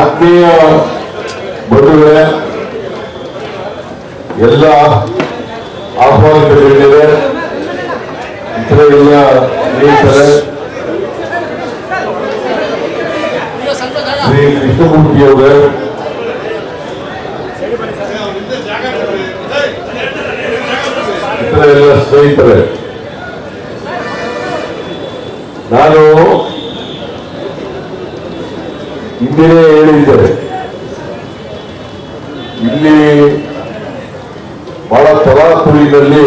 ಆತ್ಮೀಯ ಬಂಧುಗಳೇ ಎಲ್ಲ ಆಹ್ವಾನಿತರಿದ್ದಾರೆ ಇತರ ಎಲ್ಲ ಸ್ನೇಹಿತರೆ ಶ್ರೀ ಕೃಷ್ಣಮೂರ್ತಿಯವರೇ ಇತರ ಎಲ್ಲ ಸ್ನೇಹಿತರೆ ನಾನು ಹಿಂದಿನೇ ಹೇಳಿದ್ದಾರೆ. ಇಲ್ಲಿ ಬಹಳ ತರಾತುರಿನಲ್ಲಿ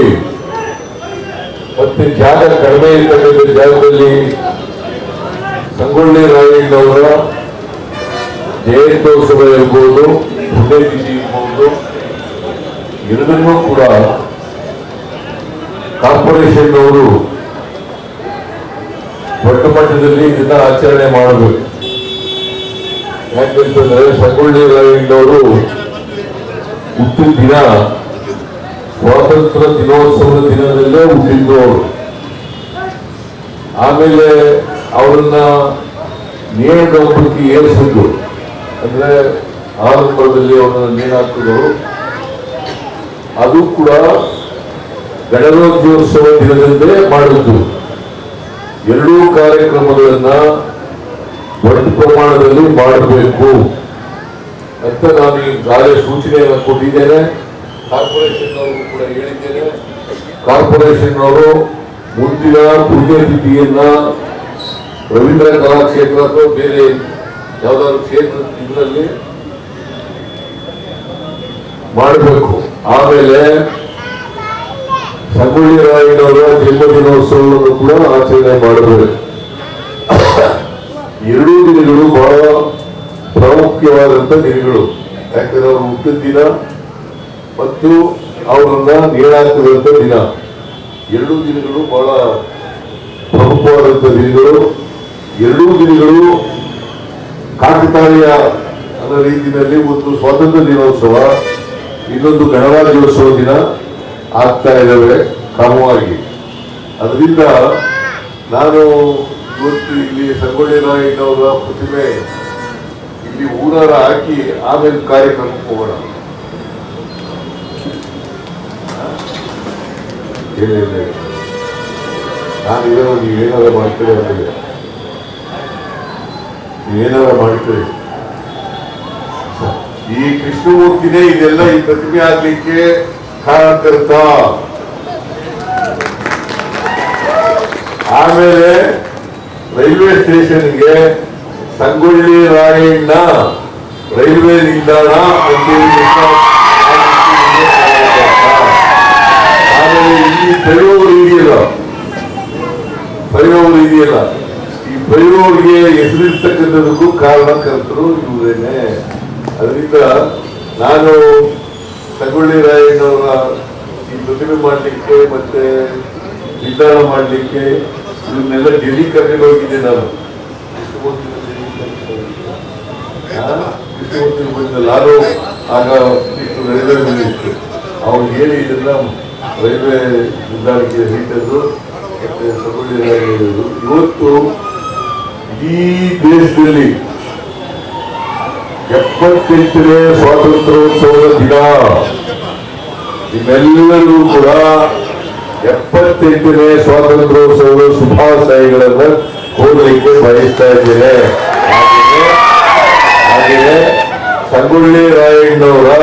ಮತ್ತೆ ಜಾಗ ಕಡಿಮೆ ಇರ್ತಕ್ಕಂಥ ಜಾಗದಲ್ಲಿ ಸಂಗೊಳ್ಳಿ ರಾಯಣ್ಣವರ ಜಯಂತ್ಯೋತ್ಸವ ಇರ್ಬೋದು ಪುಣ್ಯತಿಥಿ ಇರ್ಬೋದು, ಎರಡನ್ನೂ ಕೂಡ ಕಾರ್ಪೊರೇಷನ್ ಅವರು ದೊಡ್ಡ ಮಟ್ಟದಲ್ಲಿ ಇದನ್ನ ಆಚರಣೆ ಮಾಡಬೇಕು. ಯಾಕಂತಂದ್ರೆ ಸಂಗೊಳ್ಳಿ ರಾಯಣ್ಣವರು ಹುಟ್ಟಿದ ದಿನ, ಸ್ವಾತಂತ್ರ್ಯ ದಿನೋತ್ಸವದ ದಿನದಲ್ಲೇ ಹುಟ್ಟಿದ್ದು ಅವರು ಆಮೇಲೆ ಅವರನ್ನ ನೇಣಗಂಬಕ್ಕೆ ಏರಿಸಿದ್ದು ಅಂದ್ರೆ ಆರಂಭದಲ್ಲಿ ಅವರನ್ನ ನೇಣಾಕಿದ್ರು ಅದು ಕೂಡ ಗಣರಾಜ್ಯೋತ್ಸವ ದಿನದಂದೇ ಮಾಡಿದ್ದು ಎರಡೂ ಕಾರ್ಯಕ್ರಮಗಳನ್ನ ದೊಡ್ಡ ಪ್ರಮಾಣದಲ್ಲಿ ಮಾಡಬೇಕು ಅಂತ ನಾನು ಈಗಾಗಲೇ ಸೂಚನೆಯನ್ನು ಕೊಟ್ಟಿದ್ದೇನೆ. ಕಾರ್ಪೊರೇಷನ್ ಅವರು ಕೂಡ ಹೇಳಿದ್ದೇನೆ. ಕಾರ್ಪೊರೇಷನ್ ಅವರು ಮುಂದಿನ ಪುಣ್ಯತಿಥಿಯನ್ನ ರವೀಂದ್ರ ಕಲಾಕ್ಷೇತ್ರ ಅಥವಾ ಬೇರೆ ಯಾವ್ದಾದ್ರು ಕ್ಷೇತ್ರ ಇದರಲ್ಲಿ ಮಾಡಬೇಕು. ಆಮೇಲೆ ಸಂಗೊಳ್ಳಿ ರಾಯಣ್ಣವರ ಜನ್ಮದಿನೋತ್ಸವವನ್ನು ಕೂಡ ಆಚರಣೆ ಮಾಡಬೇಕು. ದಿನಗಳು ಬಹಳ ಪ್ರಾಮುಖ್ಯವಾದಂಥ ದಿನಗಳು. ಯಾಕಂದ್ರೆ ಅವರು ಹುಟ್ಟಿದ ದಿನ ಮತ್ತು ಅವರನ್ನ ನೇಣಾಕಿದಂತ ದಿನ. ಎರಡೂ ದಿನಗಳು ಬಹಳ ಪ್ರಮುಖವಾದಂಥ ದಿನಗಳು. ಎರಡೂ ದಿನಗಳು ಕಾಕತಾಳೀಯ ಅನ್ನೋ ರೀತಿಯಲ್ಲಿ ಒಂದು ಸ್ವಾತಂತ್ರ್ಯ ದಿನೋತ್ಸವ, ಇನ್ನೊಂದು ಗಣರಾಜ್ಯೋತ್ಸವ ದಿನ ಆಗ್ತಾ ಇದ್ದಾವೆ ಕ್ರಮವಾಗಿ. ಅದರಿಂದ ನಾನು ಇವತ್ತು ಇಲ್ಲಿ ಸಂಗೊಳ್ಳಿ ರಾಯಣ್ಣವರ ಪ್ರತಿಮೆ ಇಲ್ಲಿ ಊರಾರ ಹಾಕಿ ಆಮೇಲೆ ಕಾರ್ಯಕ್ರಮಕ್ಕೆ ಹೋಗೋಣ. ಇಲ್ಲ. ನಾನು ಇದನ್ನು ನೀವು ಏನಾರ ಮಾಡ್ತೀರಿ ಅಂತಿದೆ ನೀವೇನಾರ ಮಾಡ್ತೀರಿ. ಈ ಕೃಷ್ಣಮೂರ್ತಿನೇ ಇದೆಲ್ಲ ಈ ಪ್ರತಿಮೆ ಆಗ್ಲಿಕ್ಕೆ ಕಾರಣಕರ್ತ. ಆಮೇಲೆ ರೈಲ್ವೆ ಸ್ಟೇಷನ್ಗೆ ಸಂಗೊಳ್ಳಿ ರಾಯಣ್ಣ ರೈಲ್ವೆ ನಿಲ್ದಾಣ ಆಮೇಲೆ ಇಲ್ಲಿ ಬೆಳೆಯೋರು ಇದೆಯಲ್ಲ? ಬರೆಯೋರು ಇದೆಯಲ್ಲ? ಈ ಬರೆಯೋರಿಗೆ ಹೆಸರಿರ್ತಕ್ಕಂಥದಕ್ಕೂ ಕಾರಣಕರ್ತರು ಇವರೇನೆ ಅದರಿಂದ ನಾನು ಸಂಗೊಳ್ಳಿ ರಾಯಣ್ಣವರ ಈ ಪ್ರತಿಮೆ ಮಾಡಲಿಕ್ಕೆ ಮತ್ತೆ ನಿರ್ಧಾರ ಮಾಡಲಿಕ್ಕೆ ಇವನ್ನೆಲ್ಲ ಡೆಲ್ಲಿ ಕರ್ಕೊಂಡು ಹೋಗಿದ್ದೆ ನಾನು. ಲಾರು ಆಗ ರೈಲ್ವೆ ಇತ್ತು. ಅವ್ರು ಹೇಳಿ ಇದನ್ನ ರೈಲ್ವೆ ನಿಲ್ದಾಣಕ್ಕೆ ನೀಟದ್ದು ಮತ್ತೆ ಸಂಗೊಳ್ಳಿ ಇವತ್ತು ಈ ದೇಶದಲ್ಲಿ ಎಪ್ಪತ್ತೆಂಟನೇ ಸ್ವಾತಂತ್ರ್ಯೋತ್ಸವದ ದಿನ. ನಿಮ್ಮೆಲ್ಲರೂ ಕೂಡ ಎಪ್ಪತ್ತೆಂಟನೇ ಸ್ವಾತಂತ್ರ್ಯೋತ್ಸವದ ಶುಭಾಶಯಗಳನ್ನು ಕೋರಲಿಕ್ಕೆ ಬಯಸ್ತಾ ಇದ್ದೇನೆ. ಹಾಗೆಯೇ- ಸಂಗೊಳ್ಳಿ ರಾಯಣ್ಣವರ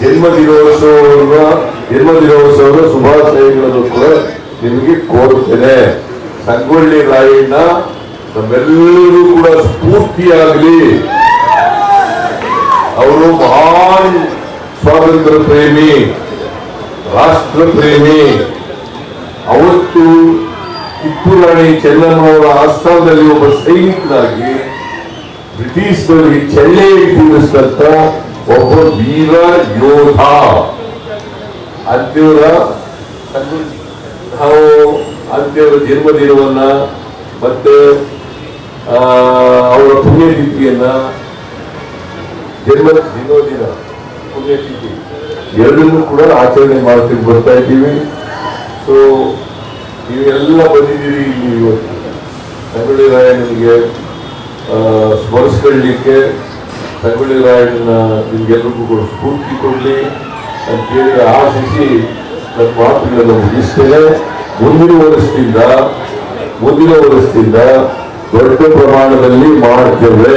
ಜನ್ಮದಿನೋತ್ಸವವನ್ನ, ಜನ್ಮದಿನೋತ್ಸವದ ಶುಭಾಶಯಗಳನ್ನು ಕೂಡ ನಿಮಗೆ ಕೋರುತ್ತೇನೆ. ಸಂಗೊಳ್ಳಿ ರಾಯಣ್ಣ ನಮ್ಮೆಲ್ಲರೂ ಕೂಡ ಸ್ಫೂರ್ತಿಯಾಗಲಿ. ಅವರು ಮಹಾನ್ ಸ್ವಾತಂತ್ರ್ಯ ಪ್ರೇಮಿ. ರಾಷ್ಟ್ರ ಪ್ರೇಮಿ ಅವತ್ತು ಟಿಪ್ಪು ರಾಣಿ ಚೆನ್ನಮ್ಮನವರ ಆಸ್ಥಾನದಲ್ಲಿ ಒಬ್ಬ ಸೈನಿಕನಾಗಿ ಬ್ರಿಟಿಷರಿಗೆ ಚಳ್ಳೆ ತೀರಿಸಿದಂತ ಒಬ್ಬ ವೀರ ಯೋಧ. ಅಂತ್ಯವರ ನಾವು ಅಂತ್ಯವರ ಜನ್ಮದಿನವನ್ನ ಮತ್ತೆ ಅವರ ಪುಣ್ಯತಿಥಿಯನ್ನ ಜನ್ಮ ದಿನೋದಿನ ಎರಡನ್ನೂ ಕೂಡ ಆಚರಣೆ ಮಾಡ್ತೀವಿ, ಬರ್ತಾ ಇದ್ದೀವಿ. ಸೊ ನೀವೆಲ್ಲ ಬಂದಿದ್ದೀರಿ ಇಲ್ಲಿ ಇವತ್ತು. ಸಂಗೊಳ್ಳಿ ರಾಯಣ್ಣನಿಗೆ ಸ್ಮರಿಸ್ಕೊಳ್ಳಿಕ್ಕೆ ಸಂಗೊಳ್ಳಿ ರಾಯಣ್ಣ ನಿಮಗೆಲ್ಲರಿಗೂ ಕೂಡ ಸ್ಫೂರ್ತಿ ಕೊಡಲಿ ಅಂತೇಳಿ ಆಶಿಸಿ ನನ್ನ ಮಾತುಗಳನ್ನು ಮುಗಿಸ್ತೇನೆ. ಮುಂದಿನ ವರ್ಷದಿಂದ ಮುಂದಿನ ವರ್ಷದಿಂದ ದೊಡ್ಡ ಪ್ರಮಾಣದಲ್ಲಿ ಮಾಡ್ತೇವೆ.